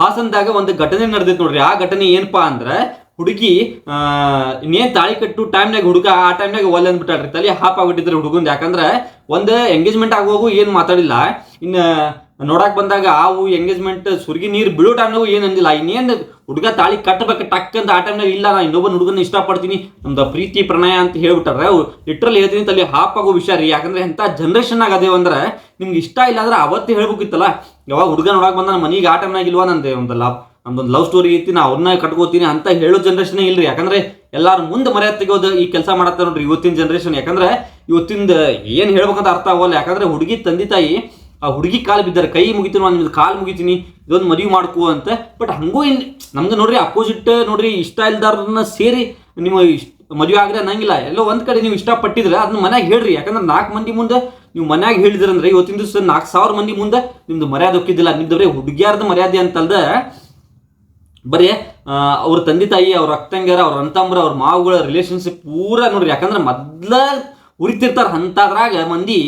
ಹಾಸನದಾಗ ಒಂದು ಘಟನೆ ನಡೆದಿತ್ತು ನೋಡ್ರಿ. ಆ ಘಟನೆ ಏನಪ್ಪಾ ಅಂದ್ರೆ, ಹುಡುಗಿ ಇನ್ನೇನ್ ತಾಳಿ ಕಟ್ಟು ಟೈಮ್ನಾಗ ಹುಡುಗ, ಆ ಟೈಮ್ನಾಗ ಒಲ್ಲೆ ಅಂದ್ಬಿಟ್ಟಾಡ್ರಿ ತಲೆ ಹಾಪ್ ಆಗ್ಬಿಟ್ಟಿದ್ರಿ ಹುಡುಗಂದ್. ಯಾಕಂದ್ರೆ, ಒಂದು ಎಂಗೇಜ್ಮೆಂಟ್ ಆಗುವಾಗೂ ಏನು ಮಾತಾಡಿಲ್ಲ. ಇನ್ನ ನೋಡಕ್ ಬಂದಾಗ ಆವು ಎಂಗೇಜ್ಮೆಂಟ್ ಸುರ್ಗಿ ನೀರು ಬಿಡೋ ಏನು ಅಂದಿಲ್ಲ. ಇನ್ನೇನು ಹುಡುಗ ತಾಳಿ ಕಟ್ಟಬೇಕು ಟಕ್ ಅಂತ ಆ ಟೈಮ್ನಾಗ ಇಲ್ಲ. ನಾ ಇನ್ನೊಬ್ಬನ ಹುಡುಗನ ಇಷ್ಟಪಡ್ತೀನಿ. ನಮ್ದು ಪ್ರೀತಿ, ಪ್ರಣಯ ಅಂತ ಹೇಳ್ಬಿಟ್ಟಾರೆ. ಲಿಟ್ರಲ್ ಹೇಳ್ತೀನಿ ತಲೆ ಹಾಪ್ ಆಗೋ ವಿಷಯ ರೀ. ಯಾಕಂದ್ರೆ ಎಂಥ ಜನ್ರೇಷನ್ ಅದೇವ ಅಂದ್ರೆ ನಿಮ್ಗೆ ಇಷ್ಟ ಇಲ್ಲ ಅಂದ್ರೆ ಅವತ್ತೇ ಹೇಳ್ಬೇಕಿತ್ತಲ್ಲ. ಯಾವಾಗ ಹುಡುಗ ನೋಡಕ್ ಬಂದ ಮನೆಗೆ ಆ ಟೈಮ್ನಾಗ ಇಲ್ವಾ ನಂದೆ ಒಂದು ಲವ್ ನಮ್ದೊಂದು ಲವ್ ಸ್ಟೋರಿ ಐತಿ, ನಾ ಅವ್ರನ್ನ ಕಟ್ಕೋತೀನಿ ಅಂತ ಹೇಳೋ ಜನ್ರೇಷನ್ ಇಲ್ರಿ. ಯಾಕಂದ್ರೆ ಎಲ್ಲಾರು ಮುಂದೆ ಮರ್ಯಾದೆ ತೆಗೋದು ಈ ಕೆಲಸ ಮಾಡತ್ತ ನೋಡ್ರಿ ಇವತ್ತಿನ ಜನ್ರೇಷನ್ ಯಾಕಂದ್ರೆ ಇವತ್ತಿಂದ ಏನು ಹೇಳ್ಬೇಕಂತ ಅರ್ಥ ಆಗೋಲ್ಲ. ಯಾಕಂದ್ರೆ ಹುಡುಗಿ, ತಂದೆ, ತಾಯಿ ಆ ಹುಡುಗಿ ಕಾಲು ಬಿದ್ದಾರೆ ಕೈ ಮುಗಿತೀನಿ ನಾನು ನಿಮ್ದು ಕಾಲು ಮುಗಿತೀನಿ, ಇದೊಂದು ಮದುವೆ ಮಾಡ್ಕೋ ಅಂತ. ಬಟ್ ಹಂಗೂ ಇನ್ ನಮ್ಗೆ ನೋಡ್ರಿ ಅಪೋಸಿಟ್ ನೋಡ್ರಿ ಇಷ್ಟ ಇಲ್ದಾರನ್ನ ಸೇರಿ ನಿಮ್ಮ ಮದುವೆ ಆಗ್ರೆ ಅನ್ನಂಗಿಲ್ಲ. ಎಲ್ಲೋ ಒಂದು ಕಡೆ ನೀವು ಇಷ್ಟಪಟ್ಟಿದ್ರೆ ಅದನ್ನ ಮನ್ಯಾಗ ಹೇಳ್ರಿ. ಯಾಕಂದ್ರೆ ನಾಲ್ಕು ಮಂದಿ ಮುಂದೆ ನೀವು ಮನ್ಯಾಗ ಹೇಳಿದ್ರಂದ್ರೆ ಇವತ್ತಿನ ದಿವಸ ನಾಲ್ಕು ಸಾವಿರ ಮಂದಿ ಮುಂದೆ ನಿಮ್ದು ಮರ್ಯಾದೆ ಒಕ್ಕಿದ್ದಿಲ್ಲ ನಿಮ್ದು ಬರೀ ಹುಡುಗಿಯಾರ್ದ ಮರ್ಯಾದೆ ಅಂತಲ್ದ, ಬರೀ ಅವ್ರ ತಂದೆ ತಾಯಿ, ಅವ್ರ ಅಕ್ಕಂಗ್ಯಾರ ಅವ್ರ ಅಂತಂಬ್ರ ಅವ್ರ ಮಾವುಗಳ ರಿಲೇಶನ್ಶಿಪ್ ಪೂರ ನೋಡ್ರಿ. ಯಾಕಂದ್ರೆ ಮೊದ್ಲ ಉರಿತಿರ್ತಾರ ಅಂತದ್ರಾಗ ಮಂದಿ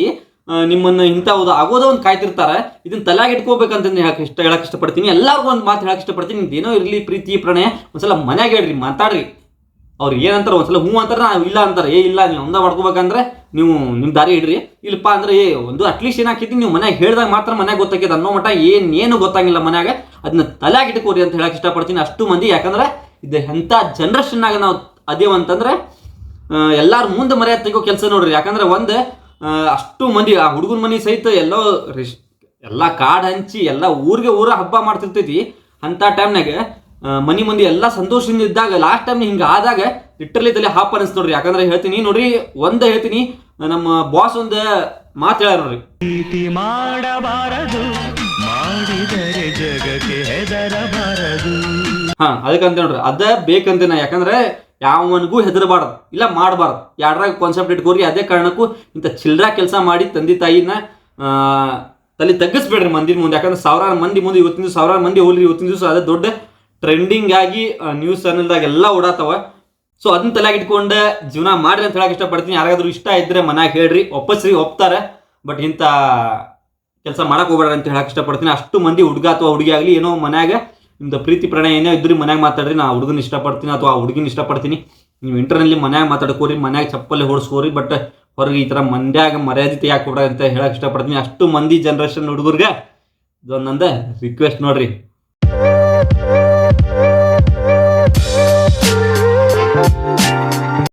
ನಿಮ್ಮನ್ನ ಇಂಥವ್ದು ಆಗೋದೋ ಒಂದು ಕಾಯ್ತಿರ್ತಾರೆ. ಇದನ್ನ ತಲೆಗೆ ಇಟ್ಕೋಬೇಕಂತ ಹೇಳಕ್ ಇಷ್ಟ, ಹೇಳಕ್ ಇಷ್ಟಪಡ್ತೀನಿ. ಎಲ್ಲರಿಗೂ ಒಂದು ಮಾತು ಹೇಳಕ್ ಇಷ್ಟಪಡ್ತೀನಿ. ಏನೋ ಇರಲಿ, ಪ್ರೀತಿ, ಪ್ರಣಯ, ಒಂದ್ಸಲ ಮನೆಗೆ ಹೇಳ್ರಿ, ಮಾತಾಡ್ರಿ. ಅವ್ರು ಏನಂತಾರೆ ಒಂದ್ಸಲ ಹ್ಞೂ ಅಂತಾರೆ, ನಾವು ಇಲ್ಲ ಅಂತಾರೆ. ಏ, ಇಲ್ಲ, ನೀವು ಒಂದ ಮಾಡ್ಕೋಬೇಕಂದ್ರೆ ನೀವು ನಿಮ್ಮ ದಾರಿ ಇಡ್ರಿ. ಇಲ್ಲಪ್ಪ ಅಂದ್ರೆ, ಏ, ಒಂದು ಅಟ್ಲೀಸ್ಟ್ ಏನಾಕಿದ್ದೀನಿ ನೀವು ಮನೆಗೆ ಹೇಳ್ದಾಗ ಮಾತ್ರ ಮನೆಗೆ ಗೊತ್ತಾಗ್ಯದ ಅನ್ನೋ ಮಟ್ಟ ಏನೇನು ಏನು ಗೊತ್ತಾಗಿಲ್ಲ ಮನ್ಯಾಗ. ಅದನ್ನ ತಲೆಗೆ ಇಟ್ಕೋರಿ ಅಂತ ಹೇಳಕ್ ಇಷ್ಟಪಡ್ತೀನಿ ಅಷ್ಟು ಮಂದಿ. ಯಾಕಂದ್ರೆ ಇದು ಎಂಥ ಜನ್ರೇಷನ್ನಾಗ ನಾವು ಅದೇವಂತಂದ್ರೆ ಎಲ್ಲರೂ ಮುಂದೆ ಮರ್ಯಾದೆ ತೆಗೋ ಕೆಲಸ ನೋಡ್ರಿ. ಯಾಕಂದ್ರೆ ಒಂದು ಅಷ್ಟು ಮಂದಿ ಆ ಹುಡುಗನ ಮನೆ ಸಹಿತ ಎಲ್ಲೋ ರಿಶ್ ಎಲ್ಲ ಕಾಡ್ ಹಂಚಿ ಎಲ್ಲ ಊರಿಗೆ ಊರ ಹಬ್ಬ ಮಾಡ್ತಿರ್ತೈತಿ ಅಂತ ಟೈಮ್ನಾಗ ಮನಿ ಮಂದಿ ಎಲ್ಲ ಸಂತೋಷದಿಂದ ಇದ್ದಾಗ ಲಾಸ್ಟ್ ಟೈಮ್ ಹಿಂಗೆ ಆದಾಗ ಲಿಟ್ರಲಿ ತಲೆ ಹಾಪ್ ಅನಿಸ್ತು ನೋಡ್ರಿ. ಯಾಕಂದ್ರೆ ಹೇಳ್ತೀನಿ ನೋಡ್ರಿ ಒಂದೇ ಹೇಳ್ತೀನಿ ನಮ್ಮ ಬಾಸ್ ಒಂದು ಮಾತು ನೋಡ್ರಿ. ಪ್ರೀತಿ ಮಾಡಬಾರದು ಮಾಡಿದರೆ ಜಗಕ್ಕೆ ಹೆದರಬಾರದು. ಹಾ ಅದಕ್ಕಂತ ನೋಡ್ರಿ. ಅದ ಬೇಕಂತ ನಾ ಯಾಕಂದ್ರೆ ಯಾವನಿಗೂ ಹೆದರಬಾರ್ದು. ಇಲ್ಲ ಮಾಡಬಾರ್ದು. ಯಾರಾಗ ಕಾನ್ಸೆಪ್ಟ್ ಇಟ್ಕೋರಿ, ಅದೇ ಕಾರಣಕ್ಕೂ ಇಂಥ ಚಿಲ್ಡ್ರ ಕೆಲಸ ಮಾಡಿ ತಂದೆ ತಾಯಿನ ತಲೆ ತಗ್ಗಿಸ್ಬೇಡ್ರಿ ಮಂದಿ ಮುಂದೆ. ಯಾಕಂದ್ರೆ ಸಾವಿರಾರು ಮಂದಿ ಮುಂದೆ ಇವತ್ತಿನ ದಿವಸ, ಸಾವಿರಾರು ಮಂದಿ ಹೋಗ್ಲಿ ಇವತ್ತಿನ ದಿವಸ, ಅದೇ ದೊಡ್ಡ ಟ್ರೆಂಡಿಂಗ್ ಆಗಿ ನ್ಯೂಸ್ ಚಾನೆಲ್ದಾಗ ಎಲ್ಲ ಓಡಾತವ. ಸೊ ಅದನ್ನ ತಲೆಯಾಗ ಇಟ್ಕೊಂಡು ಜೀವನ ಮಾಡ್ರಿ ಅಂತ ಹೇಳಕ್ಕೆ ಇಷ್ಟಪಡ್ತೀನಿ. ಯಾರಾದರೂ ಇಷ್ಟ ಇದ್ದರೆ ಮನ್ಯಾಗ ಹೇಳ್ರಿ. ಒಪ್ಪಸ್ರಿ ಒಪ್ತಾರೆ. ಬಟ್ ಇಂಥ ಕೆಲಸ ಮಾಡಕ್ಕೆ ಹೋಗ್ಬೇಡ ಅಂತ ಹೇಳಕ್ಕೆ ಇಷ್ಟಪಡ್ತೀನಿ. ಅಷ್ಟು ಮಂದಿ ಹುಡುಗ ಅಥವಾ ಹುಡುಗಿ ಆಗಲಿ, ಏನೋ ಮನ್ಯಾಗ ನಿಮ್ದು ಪ್ರೀತಿ ಪ್ರಣಯ ಏನೇ ಇದ್ರಿ ಮನ್ಯಾಗ ಮಾತಾಡ್ರಿ, ನಾ ಹುಡುಗನ ಇಷ್ಟಪಡ್ತೀನಿ ಅಥವಾ ಆ ಹುಡುಗಿನ ಇಷ್ಟಪಡ್ತೀನಿ. ನೀವು ಇಂಟರ್ನಲ್ಲಿ ಮನ್ಯಾಗ ಮಾತಾಡ್ಕೋರಿ, ಮನ್ಯಾಗ ಚಪ್ಪಲಿ ಹೊಡ್ಸ್ಕೋರಿ ಬಟ್ ಹೊರಗೆ ಈ ಥರ ಮಂದ್ಯಾಗ ಮರ್ಯಾದೆ ಕೊಡ್ರಿ ಅಂತ ಹೇಳಕ್ಕೆ ಇಷ್ಟಪಡ್ತೀನಿ. ಅಷ್ಟು ಮಂದಿ ಜನ್ರೇಷನ್ ಹುಡುಗರಿಗೆ ಇದೊಂದಂದ ರಿಕ್ವೆಸ್ಟ್ ನೋಡ್ರಿ.